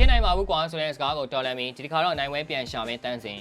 ပြစ်နိုင်ပါဘူးကွာဆိုတဲ့စကားကိုတော်လန်ပြီးဒီတစ်ခါတော့နိုင်ဝဲပြန်ရှာမယ်တန်းစင်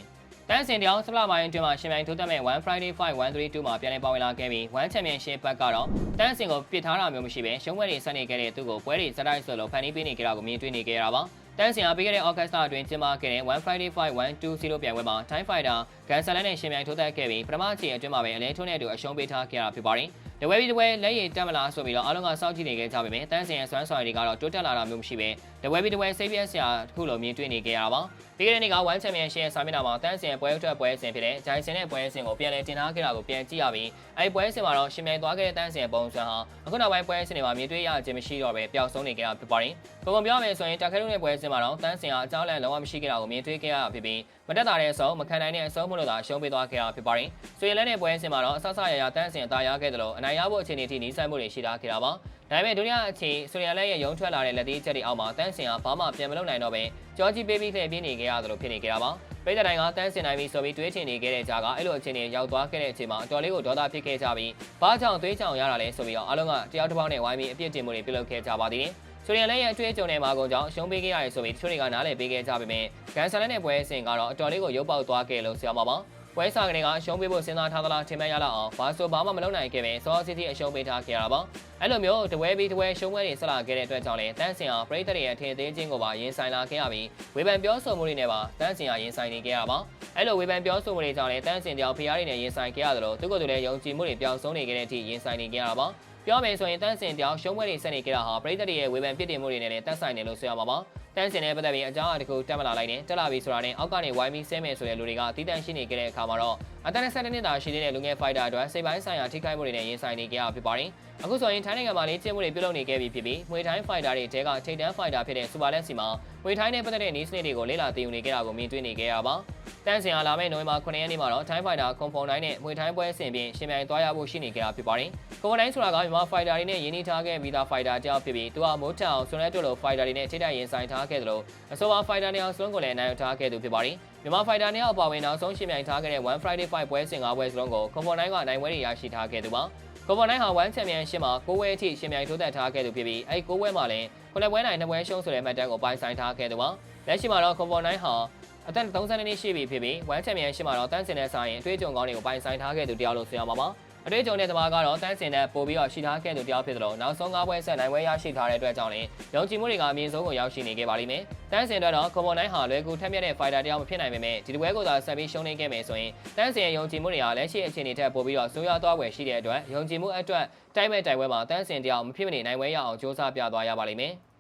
တန်းစင်တရားစပလာပိုင်းအတွင်းမှာရှင်မြိုင်ထိုးတက်မဲ့1 Friday 5 132မှာပြန်လည်ပါဝင်လာခဲ့ပြီး1 Championship ဘက်ကတော့တန်းစင်ကိုပစ်ထားတာမျိုးမရှိဘဲရှုံးပွဲတွေဆက်နေခဲ့တဲ့သူ့ကိုပွဲတွေစတိုက်ဆိုလို့ဖန်တီးပေးနေကြတာကိုမြင်တွေ့နေကြရတာပါတန်းစင်အားပေးခဲ့တဲ့ August အတွင်းကျင်းပခဲ့တဲ့1 Friday 5 120ပြိုင်ပွဲမှာ Time Fighter ဂန်ဆာလန်နဲ့ရှင်မြိုင်ထိုးတက်ခဲ့ပြီးပထမအချိန်အတွင်းမှာပဲအလဲထိုးနဲ့အတူအရှုံးပေးထားခဲ့တာဖြစ်ပါတယ် တဝဲပြီးတဝဲလက်ရည်တက်မလားဆိုပြီးတော့အားလုံးကစောင့်ကြည့်နေခဲ့ကြပါမယ်တန်းစင်ရဲ့စွမ်းဆောင်ရည်တွေကတော့တိုးတက်လာတာမျိုးမရှိဘဲတဝဲပြီးတဝဲစိတ်ပြည့်စရာတစ်ခုလိုမြင်တွေ့နေကြရတာပါပြီးခဲ့တဲ့နေ့က1 Championship ရဲ့စာမျက်နှာမှာတန်းစင်ရဲ့ပွဲအတွက်ပွဲစဉ်ဖြစ်တဲ့ဂျိုင်စင်ရဲ့ပွဲစဉ်ကိုပြန်လည်တင်ထားခဲ့တာကိုပြန်ကြည့်ရပြီးအဲဒီပွဲစဉ်မှာတော့ရှင်မြိုင်သွားခဲ့တဲ့တန်းစင်ရဲ့ပုံစံဟာအခုနောက်ပိုင်းပွဲစဉ်တွေမှာမြင်တွေ့ရခြင်းမရှိတော့ပဲပျောက်ဆုံးနေကြတာဖြစ်ပါတယ်ပုံပုံပြောရမယ်ဆိုရင်တာခဲလုံးရဲ့ပွဲစဉ်မှာတော့တန်းစင်ဟာအကြောင်းလန့်လုံးဝမရှိခဲ့တာကိုမြင်တွေ့ခဲ့ရတာဖြစ်ပြီးမတက်တာတဲ့အဆုံးမခံနိုင်တဲ့အဆုံးမလို့သာရှုံးပေးသွားခဲ့တာဖြစ်ပါတယ်။ဆိုရင်လည်းတဲ့ပွဲစဉ်မှာတော့အဆဆရရတန်းစင်အသာရခဲ့တယ်လို့အနိုင်ရဖို့အခြေအနေထိနီးစပ်မှုတွေရှိထားခဲ့တာပါ။ဒါပေမဲ့ဒုတိယအချိန်ဆိုရလည်းရဲ့ရုံထွက်လာတဲ့လက်သေးချက်တွေအောက်မှာတန်းစင်ဟာဘာမှပြန်မလုပ်နိုင်တော့ပဲကြောကြီးပေးပြီးလှည့်ပြင်းနေခဲ့ရတယ်လို့ဖြစ်နေခဲ့တာပါ။ပိတ်တဲ့တိုင်းကတန်းစင်နိုင်ပြီးဆိုပြီးတွေးချင်နေခဲ့တဲ့ကြားကအဲ့လိုအခြေအနေရောက်သွားခဲ့တဲ့အချိန်မှာအတော်လေးကိုဒေါသဖြစ်ခဲ့ကြပြီးဘာကြောင့်သွေးချောင်ရတာလဲဆိုပြီးတော့အားလုံးကတယောက်တစ်ပေါက်နဲ့ဝိုင်းပြီးအပြစ်တင်မှုတွေပြုလုပ်ခဲ့ကြပါသေးတယ်။ဆိုရင်လည်းရဲ့အတွေ့အကြုံနဲ့မာကုန်ကြောင့်ရှုံးပေးခဲ့ရတယ်ဆိုပြီးတချို့တွေကနားလည်ပေးခဲ့ကြပေမဲ့ကန်ဆာလက်နဲ့ပွဲအစဉ်ကတော့အတော်လေးကိုရုပ်ပေါက်သွားခဲ့လို့ဆရာမပါ ပွဲစားကနေကအရှုံးပေးဖို့စဉ်းစားထားသလားထင်မှတ်ရလောက်အောင်ဘာဆိုဘာမှမလုပ်နိုင်ခဲ့ပဲစောစီတီအရှုံးပေးထားခဲ့ရတာပါအဲ့လိုမျိုးတဝဲပြီးတဝဲရှုံးပွဲတွေဆက်လာခဲ့တဲ့အတွက်ကြောင့်လည်းတန်းစင်ဟာပရိသတ်ရဲ့အထင်သေးခြင်းကိုပါရင်ဆိုင်လာခဲ့ရပြီးဝေဖန်ပြောဆိုမှုတွေနဲ့ပါတန်းစင်ဟာရင်ဆိုင်နေခဲ့ရပါအဲ့လိုဝေဖန်ပြောဆိုမှုတွေကြောင့်လည်းတန်းစင်တယောက်ဖျားတွေနဲ့ရင်ဆိုင်ခဲ့ရတယ်လို့သူကသူလည်းယုံကြည်မှုတွေပျောက်ဆုံးနေခဲ့တဲ့အထိရင်ဆိုင်နေခဲ့ရတာပါပြောမယ်ဆိုရင်တန်းစင်တယောက်ရှုံးပွဲတွေဆက်နေကြတာဟာပရိသတ်တွေရဲ့ဝေဖန်ပြစ်တင်မှုတွေနဲ့လည်းတက်ဆိုင်တယ်လို့ဆိုရမှာပါ တန်းစင်နဲ့ပတ်သက်ပြီးအကြောင်းအရာတစ်ခုတက်မလာလိုက်နဲ့တက်လာပြီဆိုတာနဲ့အောက်ကနေဝိုင်းပြီးဆဲမယ်ဆိုတဲ့လူတွေကတီးတန့်ရှိနေကြတဲ့အခါမှာတော့အသက်20နှစ်တာရှိသေးတဲ့လူငယ်ဖိုက်တာအတွက်စိတ်ပိုင်းဆိုင်ရာထိခိုက်မှုတွေနဲ့ရင်ဆိုင်နေကြရဖြစ်ပါတယ်အခုဆိုရင်ထိုင်းနိုင်ငံမှာလေးကျင်းမှုတွေပြုလုပ်နေခဲ့ပြီဖြစ်ပြီးမွေထိုင်းဖိုက်တာတွေတဲကထိတ်တန်းဖိုက်တာဖြစ်တဲ့စူပါလက်စီမှာမွေထိုင်းနဲ့ပတ်သက်တဲ့နီးစနစ်တွေကိုလေ့လာသိယူနေကြတာကိုမြင်တွေ့နေခဲ့ရပါတန်းစင်အားလာမယ့်နိုဝင်ဘာ9ရက်နေ့မှာတော့ထိုင်းဖိုက်တာကွန်ဖုန်တိုင်းနဲ့မွေထိုင်းပွဲအဆင့်ပြင်ရှင်မြိုင်သွားရဖို့ရှိနေကြတာဖြစ်ပါတယ်ကွန်ဖုန်တိုင်းဆိုတာကမြန်မာဖိုက်တာတွေနဲ့ယင်းနှီးထားခဲ့ပြီးသားဖိုက်တာတယောက်ဖြစ်ပြီးသူကမိုးချောင်ဆွန်ရဲတို့လိုဖိုက်တာတွေနဲ့ထိတိုက်ရင်ဆိုင်ထားခဲ့တယ်လို့အဆိုပါဖိုက်တာနေအောင်စလုံးကိုလည်းအနိုင်ရထားခဲ့သူဖြစ်ပါတယ်မြန်မာဖိုက်တာနေအောင်ပါဝင်နောက်ဆုံးရှင်မြိုင်ထားခဲ့တဲ့1 Friday Fight ပွဲစဉ်၅ပွဲစလုံးကိုကွန်ဖုန်တိုင်းကနိုင်ပွဲတွေရရှိထားခဲ့သူပါကွန်ဖုန်တိုင်းဟာ1ချန်ပီယံရှစ်မှာ9ပွဲအထိရှင်မြိုင်ထိုးသက်ထားခဲ့သူဖြစ်ပြီးအဲဒီ9ပွဲမှာလည်း9ပွဲနိုင်2ပွဲရှုံးဆိုတဲ့မှတ်တမ်းကိုပိုင်ဆိုင်ထားခဲ့သူပါလက်ရှိမှာတော့ကွန်ဖုန်တိုင်းဟာအသက်32နှစ်ရှိပြီဖြစ်ပြီး1ချန်ပီယံရှစ်မှာတော့တန်းစင်တဲ့ဆိုင်ရင်အတွေ့အကြုံကောင်းတွေကိုပိုင်ဆိုင်ထားခဲ့သူတယောက်လို့ဆိုရမှာပါ အတွေ့အကြုံတဲ့သမားကတော့တန်းစင်တဲ့ပို့ပြီးတော့ရှိထားခဲ့သူတယောက်ဖြစ်တယ်လို့နောက်ဆုံး၅ပွဲဆက်နိုင်ပွဲရရှိထားတဲ့အတွက်ကြောင့်လည်းယုံကြည်မှုတွေကအမြင့်ဆုံးကိုရောက်ရှိနေခဲ့ပါလိမ့်မယ်။တန်းစင်အတွက်တော့ကွန်ဘွန်တိုင်းဟာလွယ်ကူထက်မြက်တဲ့ fighter တယောက်မဖြစ်နိုင်ပေမဲ့ဒီတပွဲကိုသာဆက်ပြီးရှုံးနေခဲ့မယ်ဆိုရင်တန်းစင်ရဲ့ယုံကြည်မှုတွေဟာလက်ရှိအခြေအနေထက်ပိုပြီးတော့ဆိုးရွားသွားွယ်ရှိတဲ့အတွက်ယုံကြည်မှုအတွက်တိုက်မဲ့တိုက်ပွဲမှာတန်းစင်တယောက်မဖြစ်မနေနိုင်ပွဲရအောင်စ조사ပြသွားရပါလိမ့်မယ်။